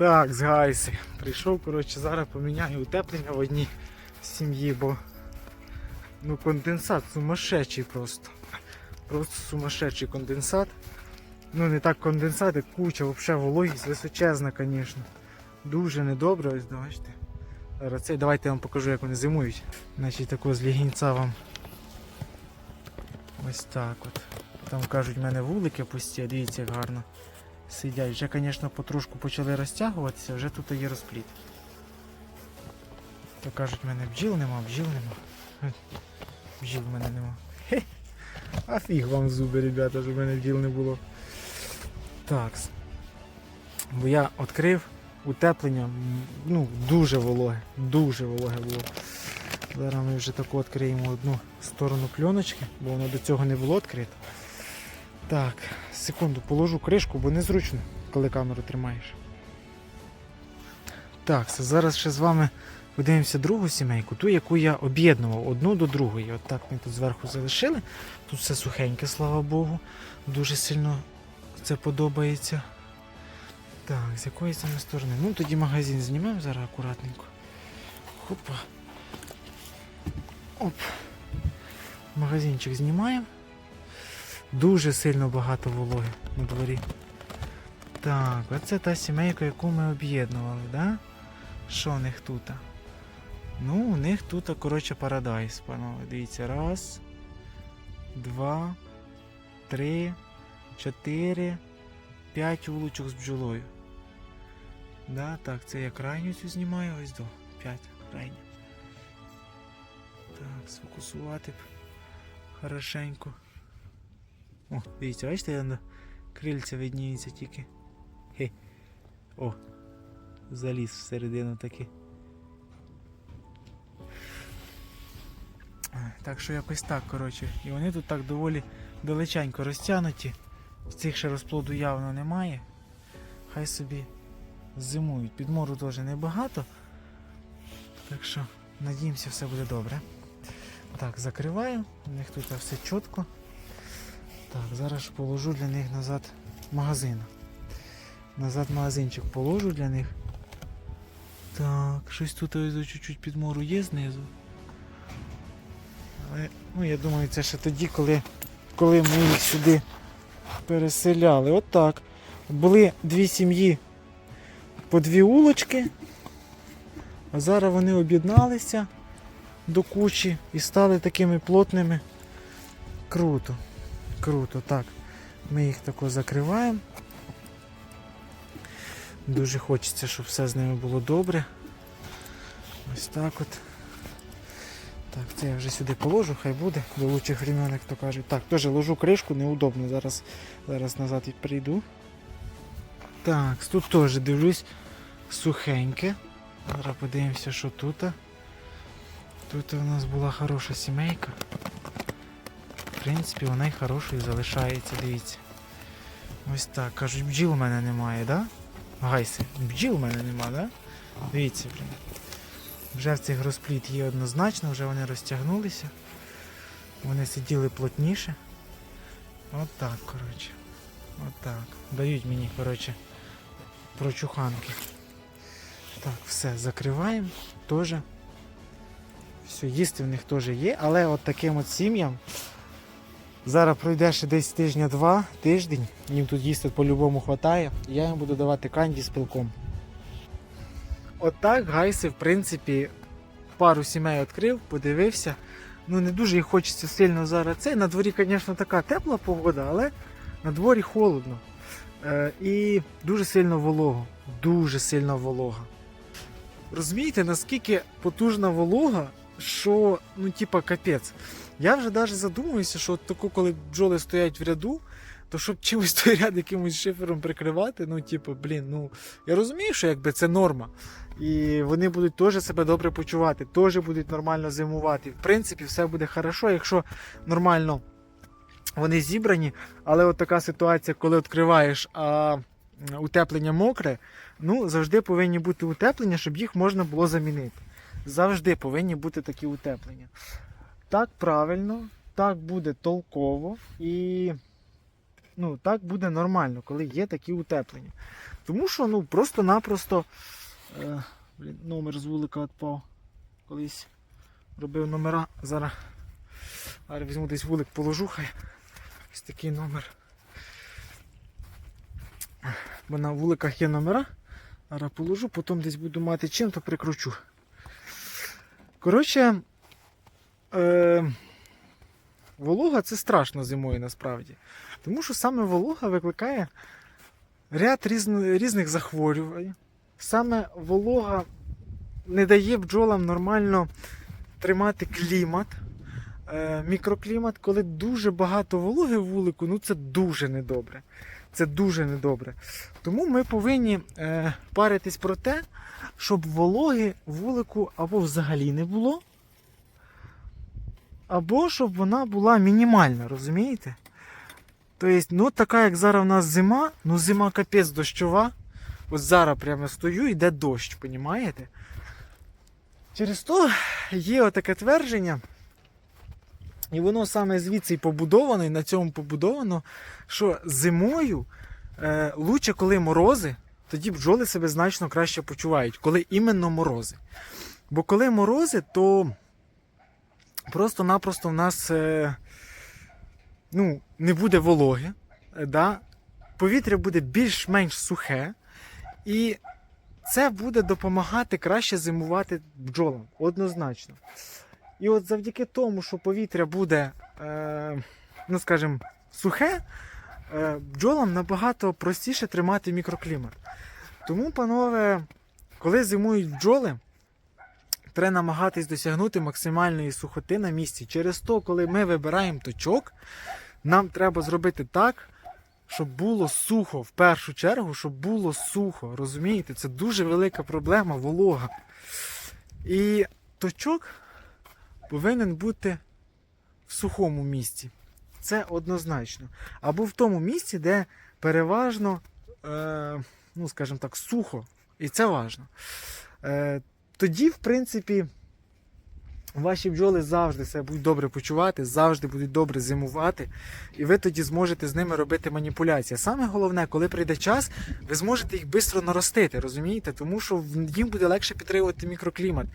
Так, з Гайси. Прийшов, коротше, зараз поміняю утеплення в одній сім'ї, бо ну, конденсат сумасшедший просто. Просто сумасшедший конденсат. Ну не так конденсат, як куча, взагалі вологість височезна, звісно. Дуже недобре, ось бачите. Зараз це, давайте я вам покажу, як вони зимують. Значить, тако з лігінця вам. Ось так от. Там кажуть, в мене вулики пусті, дивіться, як гарно сидять. Вже, звісно, потрошку почали розтягуватися, вже тут є розпліт. То кажуть, в мене бджіл нема, бджіл нема. Бджіл в мене нема. А фіг вам зуби, ребята, щоб в мене бджіл не було. Так. Бо я відкрив утеплення, ну, дуже вологе, дуже вологе було. Зараз ми вже таку відкриємо одну сторону пленочки, бо воно до цього не було відкрито. Так, секунду, положу кришку, бо незручно, коли камеру тримаєш. Так, зараз ще з вами подивимося другу сімейку, ту, яку я об'єднував одну до другої. От так ми тут зверху залишили. Тут все сухеньке, слава Богу. Дуже сильно це подобається. Так, з якої саме сторони? Ну тоді магазин знімемо зараз акуратненько. Хопа. Оп. Магазинчик знімаємо. Дуже сильно багато вологи на дворі. Так, оце та сімейка, яку ми об'єднували, да? Що у них тут? Ну, у них тут, коротше, парадайс, панове. Дивіться, раз, два, три, чотири, п'ять вуличок з бджолою. Да, так, це я крайню цю знімаю, ось до. П'ять крайню. Так, сфокусувати б хорошенько. О, дивіться, бачите, крильця видніється тільки. Хе. О, заліз всередину таки. Так що якось так, коротше. І вони тут так доволі далеченько розтягнуті. В цих ще розплоду явно немає. Хай собі зимують. Підмору теж небагато. Так що, надіємося, все буде добре. Так, закриваю. У них тут все чітко. Так, зараз положу для них назад магазин. Назад магазинчик положу для них. Так, щось тут чуть-чуть підмору є знизу. Але, ну, я думаю, це ще тоді, коли, коли ми їх сюди переселяли. От так. Були дві сім'ї по дві улочки. А зараз вони об'єдналися до кучі і стали такими плотними. Круто. Круто, так. Ми їх тако закриваємо. Дуже хочеться, щоб все з ними було добре. Ось так от. Так, це я вже сюди положу, хай буде, до лучших времен, як то кажуть. Так, теж ложу кришку, неудобно, зараз, зараз назад і прийду. Так, тут теж дивлюсь сухеньке. Зараз подивимося, що тут. Тут у нас була хороша сімейка. В принципі, вона й хорошою залишається, дивіться. Ось так. Кажуть, бджіл у мене немає, да? Гайси, бджіл у мене немає, да? Дивіться, блін. Вже в цих розпліт є однозначно, вже вони розтягнулися. Вони сиділи плотніше. От так, коротше. От так. Дають мені, коротше, прочуханки. Так, все, закриваємо. Теж. Все, їсти в них теж є, але от таким от сім'ям. Зараз пройде ще десь тижня-два, тиждень, їм тут їсти по-любому хватає, я їм буду давати канді з пилком. Отак гайси, в принципі, пару сімей відкрив, подивився. Ну не дуже їх хочеться сильно зараз. Це на дворі, звісно, така тепла погода, але на дворі холодно. Е, і дуже сильно волого. Дуже сильно волога. Розумієте, наскільки потужна волога, що ну, типа, капець. Я вже навіть задумуюся, що от таку, коли бджоли стоять в ряду, то щоб чимось той ряд якимось шифером прикривати, ну, типу, блін, ну я розумію, що якби це норма. І вони будуть теж себе добре почувати, теж будуть нормально зимувати. В принципі, все буде хорошо, якщо нормально вони зібрані. Але от така ситуація, коли відкриваєш, а утеплення мокре, ну завжди повинні бути утеплення, щоб їх можна було замінити. Завжди повинні бути такі утеплення. Так правильно, так буде толково і ну, так буде нормально, коли є такі утеплення. Тому що ну, просто-напросто е, блін, номер з вулика відпав. Колись робив номера. Зараз, зараз візьму десь вулик, положу хай. Ось такий номер. Бо на вуликах є номера. Зараз положу, потім десь буду мати чим, то прикручу. Коротше, е, волога це страшно зимою насправді. Тому що саме волога викликає ряд різних захворювань. Саме волога не дає бджолам нормально тримати клімат, е, мікроклімат. Коли дуже багато вологи в вулику, ну це дуже недобре. Це дуже недобре. Тому ми повинні е, паритись про те, щоб вологи в вулику або взагалі не було, або щоб вона була мінімальна, розумієте? Тобто, ну така як зараз у нас зима, ну зима капець дощова. От зараз прямо стою, йде дощ, понімаєте? Через то є отаке твердження, і воно саме звідси і побудовано, і на цьому побудовано, що зимою е, лучше, коли морози, тоді бджоли себе значно краще почувають, коли іменно морози. Бо коли морози, то просто-напросто в нас е, ну, не буде вологи, е, да? повітря буде більш-менш сухе, і це буде допомагати краще зимувати бджолам, однозначно. І от завдяки тому, що повітря буде, е, ну скажімо, сухе, е, бджолам набагато простіше тримати мікроклімат. Тому, панове, коли зимують бджоли, треба намагатись досягнути максимальної сухоти на місці. Через то, коли ми вибираємо точок, нам треба зробити так, щоб було сухо в першу чергу, щоб було сухо. Розумієте? Це дуже велика проблема, волога. І точок повинен бути в сухому місці. Це однозначно. Або в тому місці, де переважно, е, ну, скажімо так, сухо. І це важливо. Е, тоді, в принципі, ваші бджоли завжди себе будуть добре почувати, завжди будуть добре зимувати, і ви тоді зможете з ними робити маніпуляції. Саме головне, коли прийде час, ви зможете їх швидко наростити, розумієте? Тому що їм буде легше підтримувати мікроклімат.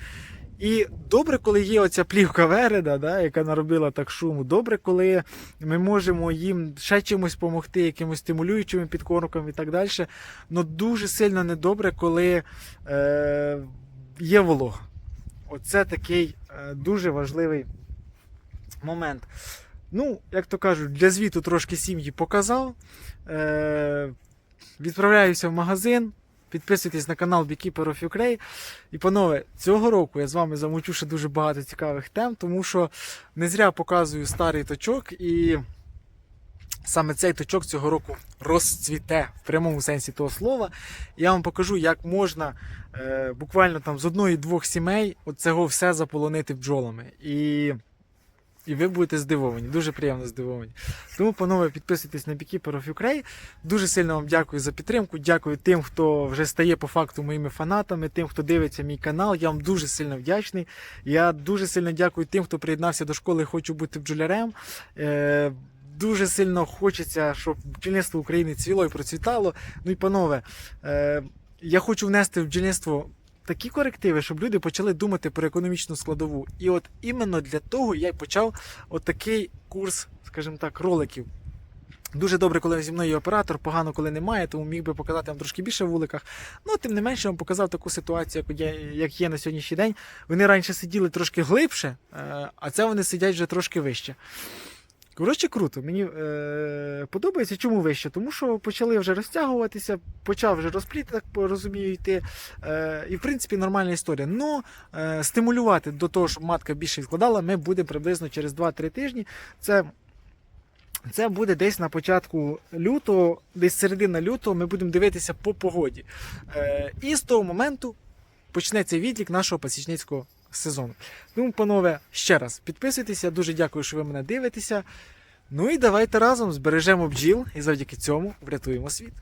І добре, коли є оця плівка вереда, да, яка наробила так шуму. Добре, коли ми можемо їм ще чимось допомогти, якимось стимулюючими підкормками і так далі. Але дуже сильно недобре, коли е, є волога. Оце такий е, дуже важливий момент. Ну, як то кажуть, для звіту трошки сім'ї показав. Е, відправляюся в магазин. Підписуйтесь на канал Beekeeper of Ukraine. І, панове, цього року я з вами замучу ще дуже багато цікавих тем, тому що не зря показую старий точок, і саме цей точок цього року розцвіте в прямому сенсі того слова. Я вам покажу, як можна е, буквально там з одної-двох сімей оцього все заполонити бджолами. І, і ви будете здивовані, дуже приємно здивовані. Тому, панове, підписуйтесь на Beekeeper of Ukraine. Дуже сильно вам дякую за підтримку. Дякую тим, хто вже стає по факту моїми фанатами, тим, хто дивиться мій канал. Я вам дуже сильно вдячний. Я дуже сильно дякую тим, хто приєднався до школи Хочу бути бджолярем. Дуже сильно хочеться, щоб бджільництво України цвіло і процвітало. Ну і панове, е, я хочу внести в бджільництво такі корективи, щоб люди почали думати про економічну складову. І от іменно для того я й почав отакий курс, скажімо так, роликів. Дуже добре, коли зі мною є оператор, погано, коли немає, тому міг би показати вам трошки більше в вуликах. Ну, тим не менше, я вам показав таку ситуацію, як є на сьогоднішній день. Вони раніше сиділи трошки глибше, е, а це вони сидять вже трошки вище. Коротше, круто. Мені е, подобається. Чому вище? Тому що почали вже розтягуватися, почав вже розпліт, так розумію, йти. Е, і в принципі нормальна історія. Ну, е, стимулювати до того, щоб матка більше відкладала, ми будемо приблизно через 2-3 тижні. Це це буде десь на початку лютого, десь середина лютого, ми будемо дивитися по погоді. Е, і з того моменту почнеться відлік нашого пасічницького сезону. Тому, панове, ще раз підписуйтеся, дуже дякую, що ви мене дивитеся. Ну і давайте разом збережемо бджіл і завдяки цьому врятуємо світ.